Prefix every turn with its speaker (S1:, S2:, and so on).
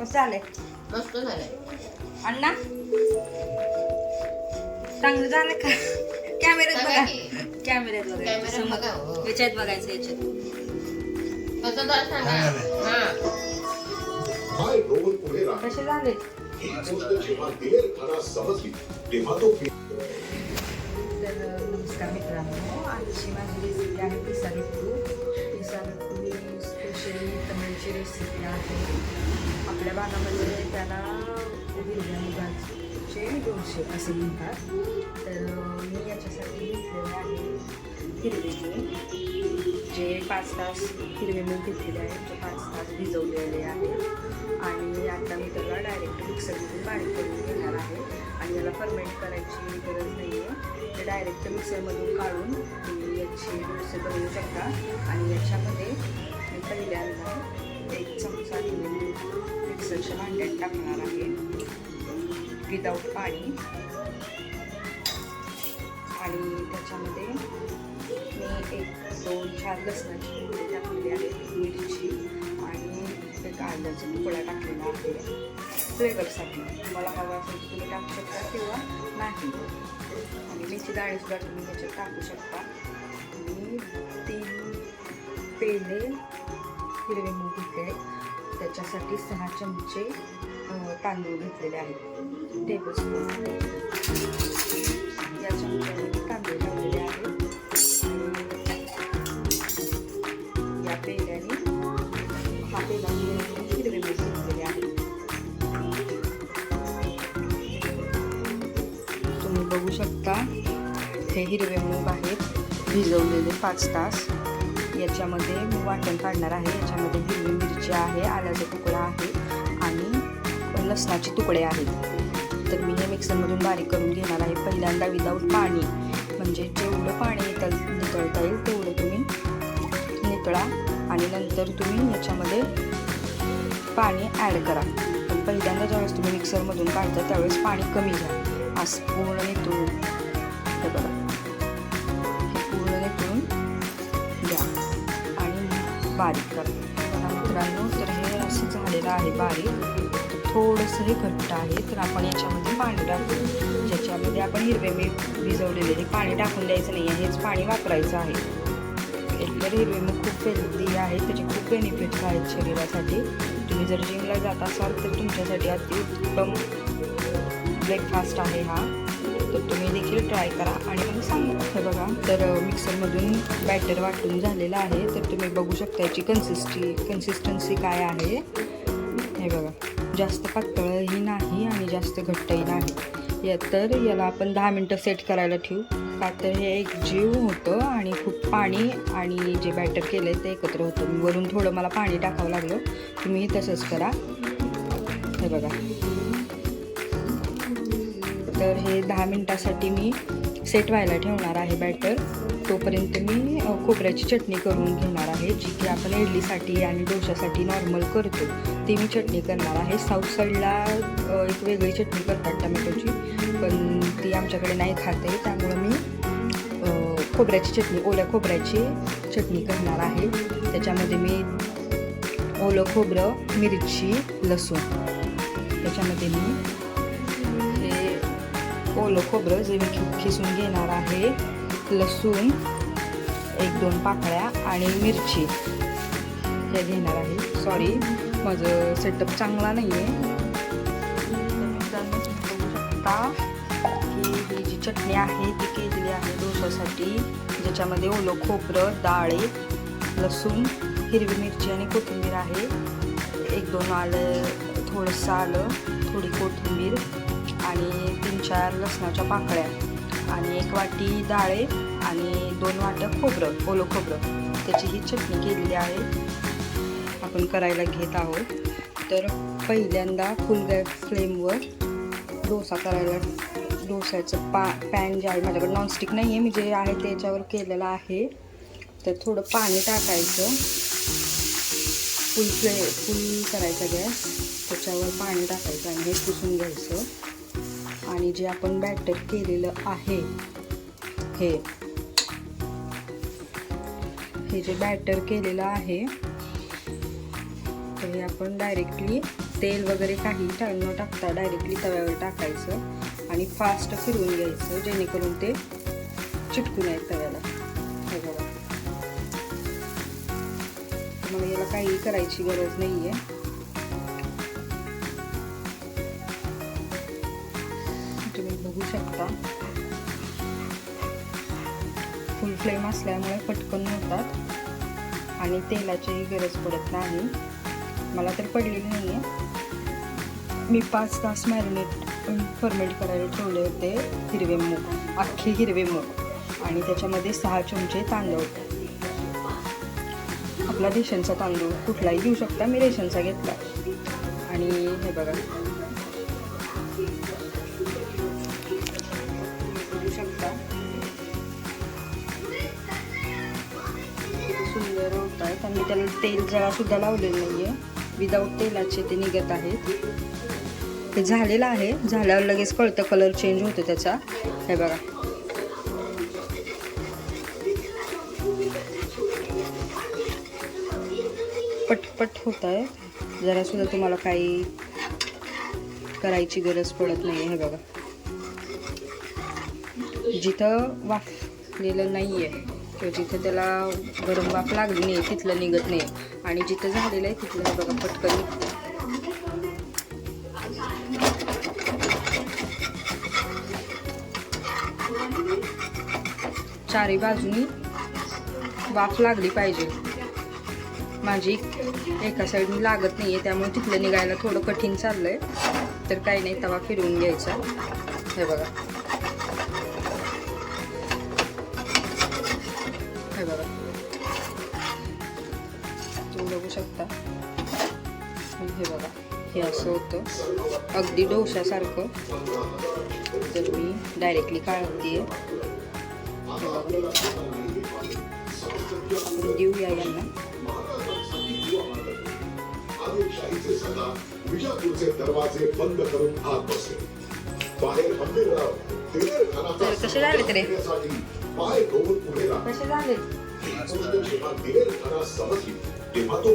S1: कसं झालंय?
S2: मस्त झालंय.
S1: अण्णा? चांगलं झालं का? कॅमेऱ्यात बघा. कॅमेऱ्यात बघा.
S2: हो.
S1: याच्यात बघायचं याच्यात.
S2: कसं झालं सांगा. हा.
S1: कसे झाले?
S3: ही तो
S1: तर नमस्कार मित्रांनो. आजची माझी रेसिपी आहे पिसा लड्डू पिसा लड्डू ही स्पेशली तमिळची रेसिपी आहे. आपल्या भागामध्ये त्याला हिरव्या मुगाचे दोनशे असे म्हणतात. तर मी याच्यासाठी घेतलेले आहे हिरवे जे पाच तास हिरवे मूग घेतलेले आहेत ते पाच तास भिजवलेले आहे. आणि आता मी त्याला डायरेक्ट मिक्सरमधून बारीक करून घेणार आहे. आणि याला फर्मेंट करायची गरज नाही आहे ते डायरेक्ट मिक्सरमधून काढून तुम्ही याची डोसे बनवू शकता. आणि याच्यामध्ये पहिल्यांदा एक चमचा घेऊन मिक्सरच्या भांड्यात टाकणार आहे. विदाऊट पाणी. आणि त्याच्यामध्ये मी एक दोन चार लसणाची तुकडे टाकलेली आहेत मिरची आणि एक आल्याचा तुकडा टाकलेला आहे. फ्लेवरसाठी तुम्हाला हवा असेल तर तुम्ही टाकू शकता किंवा नाही. आणि मेथी डाळीसुद्धा तुम्ही ह्याच्यात टाकू शकता. आणि तीन पेले हिरवे मूग घेतले त्याच्यासाठी सहा चमचे तांदूळ घेतलेले आहेत. Tablespoon. या चमच्याने तांदूळ टाकलेले आहेत. या पेल्याने हा पेला हिरवे मूग घेतलेले आहेत तुम्ही बघू शकता हे हिरवे मूग आहेत. भिजवलेले पाच तास. याच्यामध्ये मी वाटण काढणार आहे. याच्यामध्ये हिरवी मिरची आहे आल्याचा तुकडा आहे आणि लसणाचे तुकडे आहेत. तर मी हे मिक्सरमधून बारीक करून घेणार आहे. पहिल्यांदा विदाऊट पाणी म्हणजे जेवढं पाणी येतं नितळता येईल तेवढं तुम्ही नितळा आणि नंतर तुम्ही याच्यामध्ये पाणी ॲड करा. पण पहिल्यांदा ज्यावेळेस तुम्ही मिक्सरमधून काढता त्यावेळेस पाणी कमी घ्या. आस पूर्ण नितळून. हे बघा. बारीक करा बघा मित्रांनो तर हे असं झालेलं आहे बारीक. थोडंसं हे घट्ट आहे तर आपण याच्यामध्ये पाणी टाकू. ज्याच्यामध्ये आपण हिरवे मीठ भिजवलेले हे पाणी टाकून द्यायचं नाही आहे हेच पाणी वापरायचं आहे. एकतर हिरवे मीठ खूप हेल्दी आहे त्याचे खूप बेनिफिट्स आहेत शरीरासाठी. तुम्ही जर जिमला जात असाल तर तुमच्यासाठी अतिउत्तम ब्रेकफास्ट आहे हा. तर तुम्ही देखील ट्राय करा. आणि मला सांगा. हे बघा. तर मिक्सरमधून बॅटर वाटून झालेलं आहे. तर तुम्ही बघू शकता याची कन्सिस्टी कन्सिस्टन्सी काय आहे. हे बघा. जास्त पातळही नाही आणि जास्त घट्टही नाही. या तर याला आपण दहा मिनटं सेट करायला ठेवू. का तर हे एक जीव होतं आणि खूप पाणी आणि जे बॅटर केलं आहे ते एकत्र होतं. वरून थोडं मला पाणी टाकावं लागलं. तुम्हीही तसंच करा. हे बघा. तर हे दहा मिनटासाठी मी सेट व्हायला ठेवणार आहे बॅटर तोपर्यंत मी खोबऱ्याची चटणी करून घेणार आहे जी की आपण इडलीसाठी आणि डोशासाठी नॉर्मल करतो. ती मी चटणी करणार आहे. साऊथ साईडला एक वेगळी चटणी करतात टमॅटोची पण ती आमच्याकडे नाही खाते त्यामुळं मी खोबऱ्याची चटणी ओल्या खोबऱ्याची चटणी करणार आहे. त्याच्यामध्ये मी ओलं खोबरं मिरची लसूण. त्याच्यामध्ये मी हो, ओलं खोबरं जे मी खिसून घेणार आहे. लसूण एक दोन पाकळ्या आणि मिरची हे घेणार आहे. सॉरी माझं सेटअप चांगला नाही आहे की ही जी चटणी आहे ती केलेली आहे डोशासाठी. ज्याच्यामध्ये ओलं खोबरं डाळे लसूण हिरवी मिरची आणि कोथिंबीर आहे. एक दोन आलं थोडंसं आलं थोडी कोथिंबीर. आणि तीन चार लसणाच्या पाकळ्या. आणि एक वाटी डाळे आणि दोन वाटं खोबरं ओलं खोबरं. त्याची ही चटणी केलेली आहे. आपण करायला घेत आहोत. तर पहिल्यांदा फुल गॅस फ्लेमवर डोसा करायला डोसाचं पा पॅन जे आहे माझ्याकडे नॉनस्टिक नाही आहे मी जे आहे त्याच्यावर केलेलं आहे. तर थोडं पाणी टाकायचं. फुल फ्ले फुल करायचा गॅस. त्याच्यावर पाणी टाकायचं आणि हे पुसून घ्यायचं. आणि जे आपण बॅटर केलेलं आहे हे. हे जे बॅटर केलेलं आहे तर हे आपण डायरेक्टली तेल वगैरे काही न टाकता डायरेक्टली तव्यावर टाकायचं आणि फास्ट फिरवून घ्यायचं जेणेकरून ते चिटकून नये तव्याला. हे बघा. तुम्हाला याला काही करायची गरज नाही आहे शकता. फुल फ्लेम असल्यामुळे पटकन होतात आणि तेलाचीही गरज पडत नाही. मला तर पडलेली नाही आहे मी पाच तास मॅरिनेट फर्मेंट करायला ठेवले होते हिरवे मूग अख्खे हिरवे मूग. आणि त्याच्यामध्ये सहा चमचे तांदूळ. आपला रेशनचा तांदूळ कुठलाही घेऊ शकता मी रेशनचा घेतला. आणि हे बघा. सुंदर मी त्याला तेल जरासुद्धा लावलेलं नाही आहे विदाऊट तेलाचे ते निघत आहेत. ते झालेलं आहे. झाल्यावर लगेच कळतं कलर चेंज होतो त्याचा. हे बघा. पटपट होत आहे जरासुद्धा तुम्हाला काही करायची गरज पडत नाही हे बघा. जिथं वाफलेलं नाही आहे तर जिथं त्याला गरम वाफ लागली नाही तिथलं निघत नाही. आणि जिथं झालेलं आहे तिथलं बघा पटकन निघतं चारी बाजूनी वाफ लागली पाहिजे. माझी एका साईडनी लागत नाही आहे त्यामुळे तिथलं निघायला थोडं कठीण चाललं आहे तर काही नाही तवा फिरवून घ्यायचा. हे बघा. बघा तुम्ही बघू शकता. हे बघा हे असं होतं. अगदी डोशासारखं. तर मी डायरेक्टली काढते हे देऊया यांना.
S3: विजापूरचे दरवाजे बंद करून आत बसले बाहेर
S1: तर कसे झाले तरी? कसे झाले?
S3: म्हणजे जेव्हा दिलेरखाना समजली तेव्हा तो